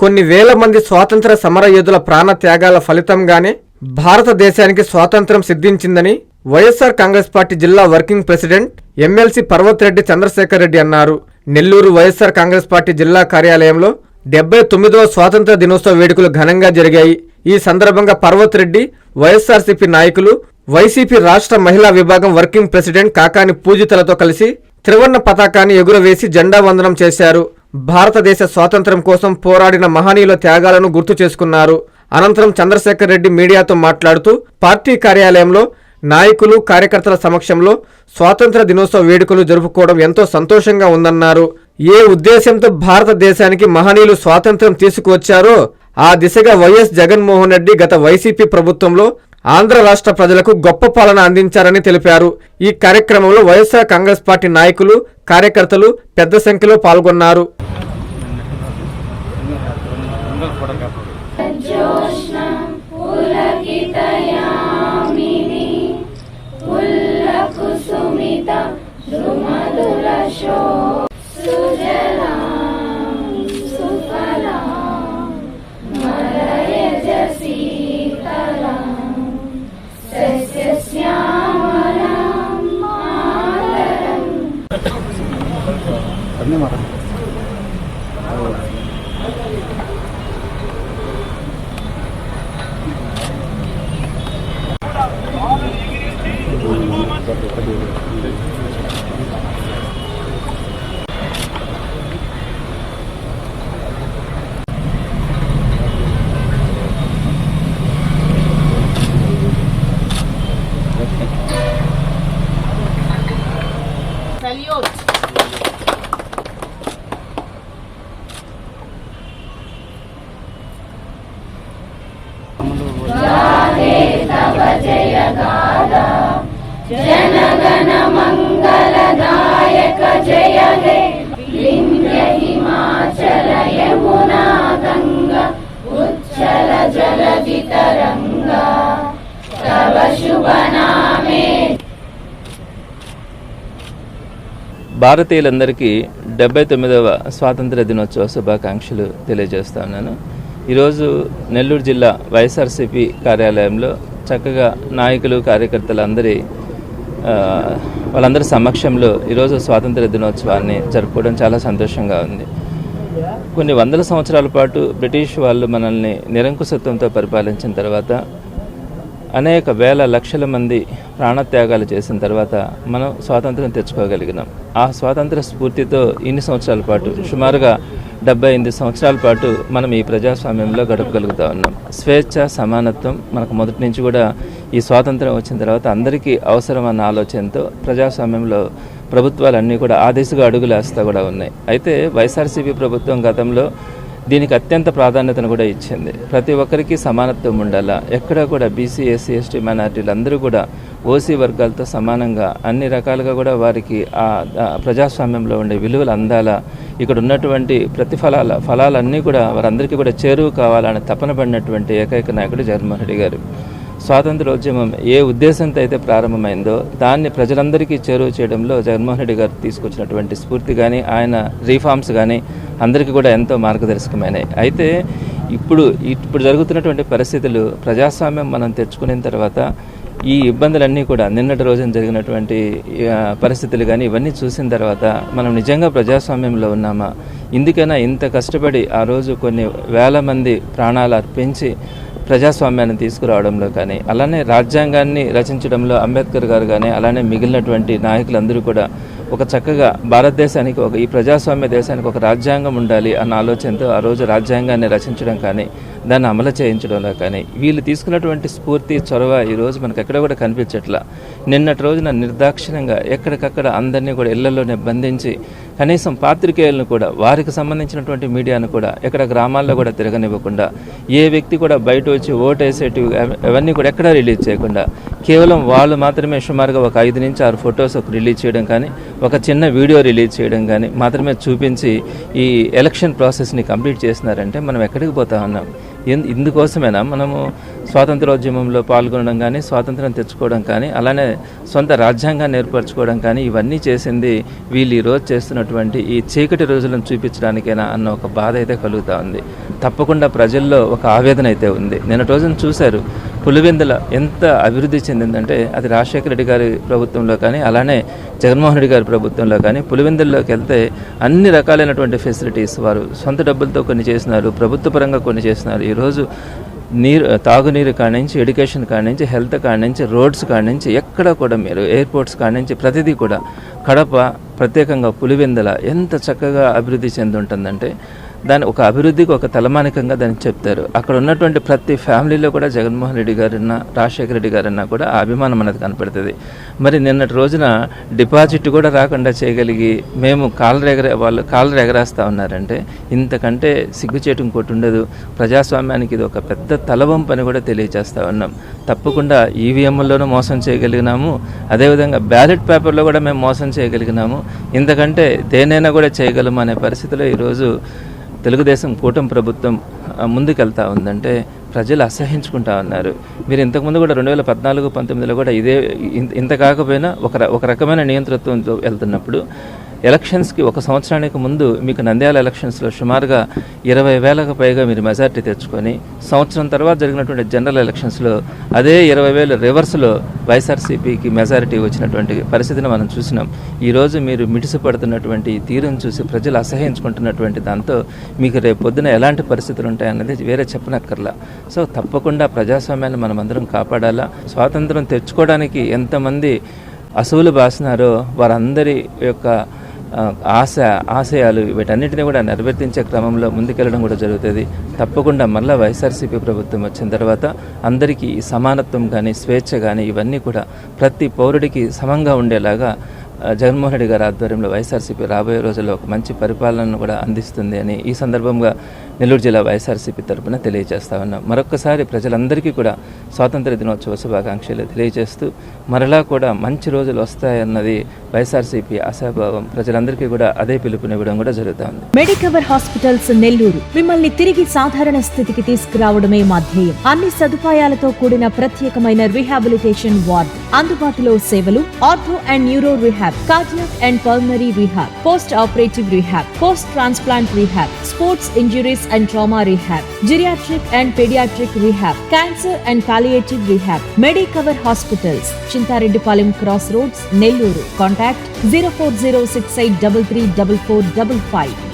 కొన్ని వేల మంది స్వాతంత్ర సమర యోధుల ప్రాణ త్యాగాల ఫలితంగానే భారతదేశానికి స్వాతంత్రం సిద్ధించిందని వైఎస్ఆర్ కాంగ్రెస్ పార్టీ జిల్లా working president MLC Parvat Reddy Chandrasekhar Reddy అన్నారు. నెల్లూరు వైఎస్ఆర్ కాంగ్రెస్ పార్టీ జిల్లా కార్యాలయంలో డెబ్బై తొమ్మిదవ స్వాతంత్ర దినోత్సవ వేడుకలు ఘనంగా జరిగాయి. ఈ సందర్భంగా పర్వత్ రెడ్డి వైఎస్ఆర్సీపీ నాయకులు వైసీపీ రాష్ట్ర మహిళా విభాగం వర్కింగ్ ప్రెసిడెంట్ కాకాని పూజితలతో కలిసి త్రివర్ణ పతాకాన్ని ఎగురవేసి జెండా వందనం చేశారు. భారతదేశ స్వాతంత్ర్యం కోసం పోరాడిన మహనీయుల త్యాగాలను గుర్తు చేసుకున్నారు. అనంతరం చంద్రశేఖర్ రెడ్డి మీడియాతో మాట్లాడుతూ పార్టీ కార్యాలయంలో నాయకులు కార్యకర్తల సమక్షంలో స్వాతంత్ర దినోత్సవ వేడుకలు జరుపుకోవడం ఎంతో సంతోషంగా ఉందన్నారు. ఏ ఉద్దేశంతో భారతదేశానికి మహనీయులు స్వాతంత్ర్యం తీసుకువచ్చారో ఆ దిశగా వైఎస్ జగన్మోహన్ రెడ్డి గత వైసీపీ ప్రభుత్వంలో ఆంధ్ర రాష్ట్ర ప్రజలకు గొప్ప పాలన అందించారని తెలిపారు. ఈ కార్యక్రమంలో వైఎస్ఆర్ కాంగ్రెస్ పార్టీ నాయకులు కార్యకర్తలు పెద్ద సంఖ్యలో పాల్గొన్నారు. Sumita, Dumadura Show, Sujala. భారతీయులందరికీ డెబ్బై తొమ్మిదవ స్వాతంత్ర దినోత్సవ శుభాకాంక్షలు తెలియజేస్తా ఉన్నాను. ఈరోజు నెల్లూరు జిల్లా వైఎస్ఆర్సీపీ కార్యాలయంలో చక్కగా నాయకులు కార్యకర్తలు అందరి వాళ్ళందరి సమక్షంలో ఈరోజు స్వాతంత్ర దినోత్సవాన్ని జరుపుకోవడం చాలా సంతోషంగా ఉంది. కొన్ని వందల సంవత్సరాల పాటు బ్రిటిష్ వాళ్ళు మనల్ని నిరంకుశత్వంతో పరిపాలించిన తర్వాత అనేక వేల లక్షల మంది ప్రాణత్యాగాలు చేసిన తర్వాత మనం స్వాతంత్రం తెచ్చుకోగలిగినాం. ఆ స్వాతంత్ర స్ఫూర్తితో ఇన్ని సంవత్సరాల పాటు సుమారుగా డెబ్బై ఎనిమిది సంవత్సరాల పాటు మనం ఈ ప్రజాస్వామ్యంలో గడపగలుగుతా ఉన్నాం. స్వేచ్ఛ సమానత్వం మనకు మొదటి నుంచి కూడా ఈ స్వాతంత్రం వచ్చిన తర్వాత అందరికీ అవసరం అన్న ఆలోచనతో ప్రజాస్వామ్యంలో ప్రభుత్వాలన్నీ కూడా ఆ దిశగా అడుగులేస్తా కూడా ఉన్నాయి. అయితే వైఎస్ఆర్సీపీ ప్రభుత్వం గతంలో దీనికి అత్యంత ప్రాధాన్యతను కూడా ఇచ్చింది. ప్రతి ఒక్కరికి సమానత్వం ఉండాలా? ఎక్కడ కూడా బీసీ ఎస్సీ ఎస్టీ మైనార్టీలు అందరూ కూడా ఓసీ వర్గాలతో సమానంగా అన్ని రకాలుగా కూడా వారికి ఆ ఆ ప్రజాస్వామ్యంలో ఉండే విలువలు అందాలా? ఇక్కడ ఉన్నటువంటి ప్రతిఫలాల ఫలాలన్నీ కూడా వారందరికీ కూడా చేరువు కావాలని తపన పడినటువంటి ఏకైక నాయకుడు జగన్మోహన్ రెడ్డి గారు. స్వాతంత్రోద్యమం ఏ ఉద్దేశంతో అయితే ప్రారంభమైందో దాన్ని ప్రజలందరికీ చేరువ చేయడంలో జగన్మోహన్ రెడ్డి గారు తీసుకొచ్చినటువంటి స్ఫూర్తి కానీ ఆయన రీఫార్మ్స్ కానీ అందరికీ కూడా ఎంతో మార్గదర్శకమైనవి అయితే ఇప్పుడు ఇప్పుడు జరుగుతున్నటువంటి పరిస్థితులు ప్రజాస్వామ్యం మనం తెచ్చుకున్న తర్వాత ఈ ఇబ్బందులన్నీ కూడా నిన్నటి రోజున జరిగినటువంటి పరిస్థితులు కానీ ఇవన్నీ చూసిన తర్వాత మనం నిజంగా ప్రజాస్వామ్యంలో ఉన్నామా? ఇందుకైనా ఇంత కష్టపడి ఆ రోజు కొన్ని వేల మంది ప్రాణాలు అర్పించి ప్రజాస్వామ్యాన్ని తీసుకురావడంలో కానీ అలానే రాజ్యాంగాన్ని రచించడంలో అంబేద్కర్ గారు కానీ అలానే మిగిలినటువంటి నాయకులందరూ కూడా ఒక చక్కగా భారతదేశానికి ఒక ఈ ప్రజాస్వామ్య దేశానికి ఒక రాజ్యాంగం ఉండాలి అన్న ఆలోచనతో ఆ రోజు రాజ్యాంగాన్ని రచించడం కానీ దాన్ని అమలు చేయించడంలో కానీ వీళ్ళు తీసుకున్నటువంటి స్ఫూర్తి చొరవ ఈరోజు మనకు ఎక్కడ కూడా కనిపించట్లా. నిన్నటి రోజున నిర్దాక్షిణ్యంగా ఎక్కడికక్కడ అందరినీ కూడా ఇళ్ళలోనే బంధించి కనీసం పాత్రికేయులను కూడా వారికి సంబంధించినటువంటి మీడియాను కూడా ఎక్కడ గ్రామాల్లో కూడా తిరగనివ్వకుండా ఏ వ్యక్తి కూడా బయట వచ్చి ఓటేసేటివి వేసేటివి అవన్నీ కూడా ఎక్కడా రిలీజ్ చేయకుండా కేవలం వాళ్ళు మాత్రమే సుమారుగా ఒక ఐదు నుంచి ఆరు ఫొటోస్ ఒక రిలీజ్ చేయడం కానీ ఒక చిన్న వీడియో రిలీజ్ చేయడం కానీ మాత్రమే చూపించి ఈ ఎలక్షన్ ప్రాసెస్ని కంప్లీట్ చేసినారంటే మనం ఎక్కడికి పోతా ఉన్నాం? ఎన్- ఇందుకోసమేనా మనము స్వాతంత్రోద్యమంలో పాల్గొనడం కానీ స్వాతంత్రం తెచ్చుకోవడం కానీ అలానే సొంత రాజ్యాంగాన్ని ఏర్పరచుకోవడం కానీ ఇవన్నీ చేసింది వీళ్ళు ఈరోజు చేస్తున్నటువంటి ఈ చీకటి రోజులను చూపించడానికైనా అన్న ఒక బాధ అయితే కలుగుతూ ఉంది. తప్పకుండా ప్రజల్లో ఒక ఆవేదన అయితే ఉంది. నిన్న రోజున చూశారు పులివెందుల ఎంత అభివృద్ధి చెందిందంటే అది రాజశేఖర రెడ్డి గారి ప్రభుత్వంలో కానీ అలానే జగన్మోహన్ రెడ్డి గారి ప్రభుత్వంలో కానీ పులివెందుల్లోకి వెళ్తే అన్ని రకాలైనటువంటి ఫెసిలిటీస్ వారు సొంత డబ్బులతో కొన్ని చేసినారు ప్రభుత్వ పరంగా కొన్ని చేసినారు. ఈరోజు నీరు తాగునీరు కానించి నుంచి ఎడ్యుకేషన్ కానించి నుంచి హెల్త్ కానించి నుంచి రోడ్స్ కానించి నుంచి ఎక్కడ కూడా మీరు ఎయిర్పోర్ట్స్ కానించి నుంచి ప్రతిదీ కూడా కడప ప్రత్యేకంగా పులివెందుల ఎంత చక్కగా అభివృద్ధి చెంది ఉంటుందంటే దాని ఒక అభివృద్ధికి ఒక తలమానికంగా దాన్ని చెప్తారు. అక్కడ ఉన్నటువంటి ప్రతి ఫ్యామిలీలో కూడా జగన్మోహన్ రెడ్డి గారన్నా రాజశేఖర రెడ్డి గారన్నా కూడా ఆ అభిమానం అనేది కనపడుతుంది. మరి నిన్నటి రోజున డిపాజిట్ కూడా రాకుండా చేయగలిగి మేము కాళ్ళు ఎగర వాళ్ళు కాళ్ళు ఎగరేస్తూ ఉన్నారంటే ఇంతకంటే సిగ్గుచేటు ఇంకోటి ఉండదు. ప్రజాస్వామ్యానికి ఇది ఒక పెద్ద తలవంపు అని కూడా తెలియజేస్తూ ఉన్నాం. తప్పకుండా ఈవీఎంల్లోనూ మోసం చేయగలిగినాము. అదేవిధంగా బ్యాలెట్ పేపర్లో కూడా మేము మోసం చేయగలిగినాము. ఇంతకంటే దేనైనా కూడా చేయగలము అనే పరిస్థితిలో ఈరోజు తెలుగుదేశం కూటమి ప్రభుత్వం ముందుకెళ్తా ఉందంటే ప్రజలు అసహించుకుంటా ఉన్నారు. మీరు ఇంతకుముందు కూడా రెండు వేల పద్నాలుగు పంతొమ్మిదిలో కూడా ఇదే ఇంత కాకపోయినా ఒక ఒక రకమైన నియంతృత్వంతో వెళ్తున్నప్పుడు ఎలక్షన్స్కి ఒక సంవత్సరానికి ముందు మీకు నంద్యాల ఎలక్షన్స్లో సుమారుగా ఇరవై వేలకు పైగా మీరు మెజార్టీ తెచ్చుకొని సంవత్సరం తర్వాత జరిగినటువంటి జనరల్ ఎలక్షన్స్లో అదే ఇరవై వేలు రివర్స్లో వైఎస్ఆర్సీపీకి మెజారిటీ వచ్చినటువంటి పరిస్థితిని మనం చూసినాం. ఈరోజు మీరు మిడిసిపడుతున్నటువంటి తీరును చూసి ప్రజలు అసహించుకుంటున్నటువంటి దాంతో మీకు రేపు పొద్దున ఎలాంటి పరిస్థితులు ఉంటాయన్నది వేరే చెప్పనక్కర్లా. సో తప్పకుండా ప్రజాస్వామ్యాన్ని మనం అందరం కాపాడాలా. స్వాతంత్రం తెచ్చుకోవడానికి ఎంతమంది అసువులు బాసినారో వారందరి యొక్క ఆశ ఆశయాలు వీటన్నిటిని కూడా నెరవేర్తించే క్రమంలో ముందుకెళ్ళడం కూడా జరుగుతుంది. తప్పకుండా మళ్ళీ వైఎస్ఆర్సీపీ ప్రభుత్వం వచ్చిన తర్వాత అందరికీ ఈ సమానత్వం కానీ స్వేచ్ఛ కానీ ఇవన్నీ కూడా ప్రతి పౌరుడికి సమంగా ఉండేలాగా జగన్మోహన్ రెడ్డి గారి ఆధ్వర్యంలో వైఎస్ఆర్సీపీ రాబోయే రోజుల్లో ఒక మంచి పరిపాలనను కూడా అందిస్తుంది అని ఈ సందర్భంగా నెల్లూరు జిల్లా వైఎస్ఆర్సీపీ తరఫున తెలియజేస్తా ఉన్నాం. మరొకసారి ప్రజలందరికీ కూడా స్వాతంత్ర దినోత్సవ శుభాకాంక్షలు తెలియజేస్తూ మరలా కూడా మంచి రోజులు వస్తాయన్నది వైఎస్ఆర్సీపీ ఆశాభావం. ప్రజలందరికీ కూడా అదే పిలుపునివ్వడం కూడా జరుగుతుంది. Medicover hospitals Nellore. మిమ్మల్ని తిరిగి సాధారణ స్థితికి తీసుకురావడమే మా ధ్యేయం. అన్ని సదుపాయాలతో కూడిన ప్రత్యేకమైన రీహాబిలిటేషన్ వార్డ్ అందుబాటులో సేవలు ortho and neuro rehab. rehab, cardiac and pulmonary rehab, post-operative rehab, post-transplant rehab, sports injuries and trauma rehab, geriatric and pediatric rehab, cancer and palliative rehab, Medicover Hospitals, Chintareddypalim Crossroads, Neluru. Contact 0406833455.